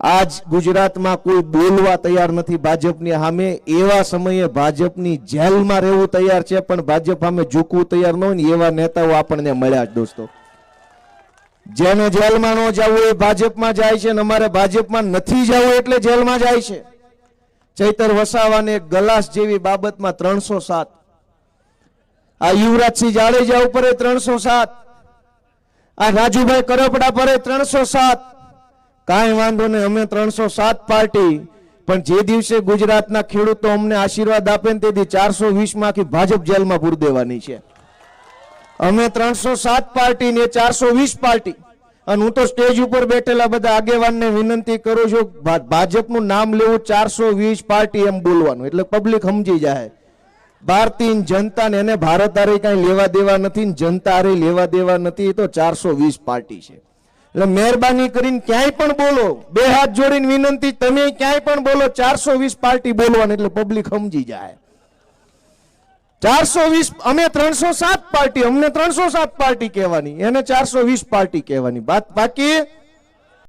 આજ ગુજરાતમાં કોઈ બોલવા તૈયાર નથી. ભાજપની સામે એવા સમયે ભાજપની જેલમાં રહેવું તૈયાર છે, પણ ભાજપ સામે ઝૂકવું તૈયાર ન હોય ને એવા નેતાઓ આપણને મળ્યા જ દોસ્તો. જેને જેલમાં ન જવું એ ભાજપમાં જાય છે અને અમારે ભાજપમાં નથી જવું એટલે જેલમાં જાય છે. ચૈતર વસાવાને ગલાસ જેવી બાબતમાં ત્રણસો સાત. આ યુવરાજસિંહ જાડેજા ઉપર ત્રણસો સાત. આ રાજુભાઈ કરપડા પર ત્રણસો સાત. કાંઈ વાંધો નહીં, અમે ત્રણસો સાત પાર્ટી. પણ જે દિવસે ગુજરાતના ખેડૂતો અમને આશીર્વાદ આપે ને તેથી ચારસો વીસમાંથી ભાજપ જેલમાં પૂર દેવાની છે. અમે ત્રણસો સાત પાર્ટી ને ચારસો વીસ પાર્ટી. અને હું તો સ્ટેજ ઉપર બેઠેલા બધા આગેવાનને વિનંતી કરું છું ભાજપનું નામ લેવું ચારસો વીસ પાર્ટી એમ બોલવાનું. એટલે પબ્લિક સમજી જાય ભારતીય જનતા ને એને ભારત હારે કઈ લેવા દેવા નથી જનતા હારે લેવા દેવા નથી, એ તો ચારસો વીસ પાર્ટી છે. એટલે મહેરબાની કરીને ક્યાંય પણ બોલો. બે હાથ જોડીને વિનંતી, તમે ક્યાંય પણ બોલો, ચારસો વીસ પાર્ટી બોલવાની એટલે પબ્લિક સમજી જાય. ચારસો વીસ, અમે ત્રણસો સાત પાર્ટી, અમને ત્રણસો સાત પાર્ટી કહેવાની, એને ચારસો વીસ પાર્ટી કહેવાની. બાકી?